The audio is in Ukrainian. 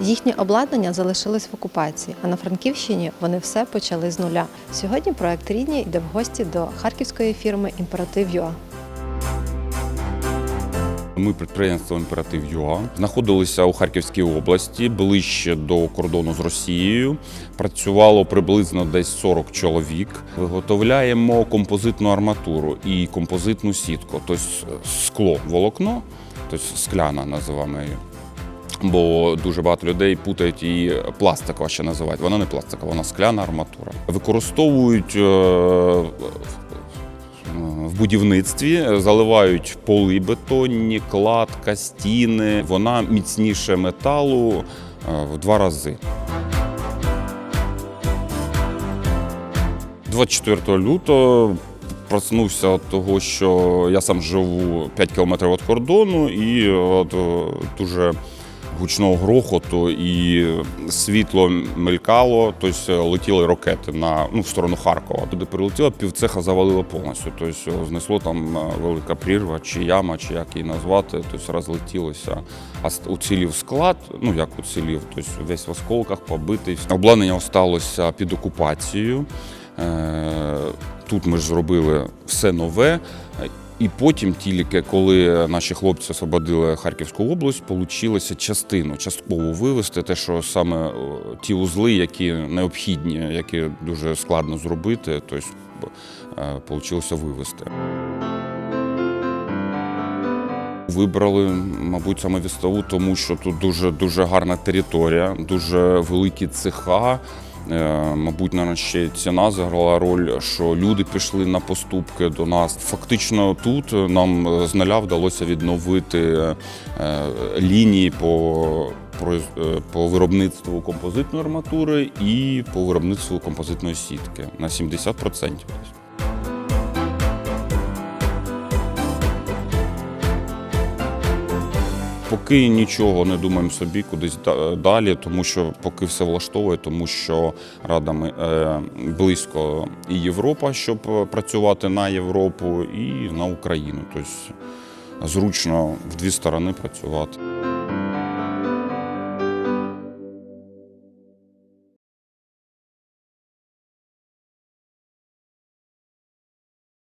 Їхнє обладнання залишилось в окупації, а на Франківщині вони все почали з нуля. Сьогодні проект рідні йде в гості до харківської фірми Імператив ЮА. Ми підприємство Імператив ЮА знаходилися у Харківській області, ближче до кордону з Росією. Працювало приблизно десь 40 чоловік. Виготовляємо композитну арматуру і композитну сітку, тобто скло, волокно, тобто скляна називаємо. Бо дуже багато людей путають її пластикова ще називають. Вона не пластикова, вона скляна арматура. Використовують е, в будівництві, заливають поли бетонні, кладка, стіни. Вона міцніше металу е, в два рази. 24 лютого проснувся від того, що я сам живу 5 кілометрів від кордону, і от е, дуже гучного грохоту і світло мелькало, тобто летіли ракети на ну, в сторону Харкова. Туди прилетіло, півцеха завалило повністю. Тобто знесло там е, велика прірва, чи яма, чи як її назвати. Тобто розлетілося. А уцілів склад, ну як уцілів, тобто весь в осколках побитий. Обладнання осталося під окупацією. Тут ми ж зробили все нове. І потім, тільки коли наші хлопці освободили Харківську область, вийшло частину частково вивезти, те, що саме ті узли, які необхідні, які дуже складно зробити, тобто вийшло вивезти. Вибрали, мабуть, саме вістову, тому що тут дуже дуже гарна територія, дуже великі цеха. Е, Мабуть, навіть ще ціна заграла роль, що люди пішли на поступки до нас. Фактично, тут нам е, з нуля вдалося відновити е, лінії по, е, по виробництву композитної арматури і по виробництву композитної сітки на 70%. Поки нічого не думаємо собі кудись далі, тому що поки все влаштовує, тому що рада ми е, близько і Європа, щоб е, працювати на Європу, і на Україну. Тобто зручно в дві сторони працювати.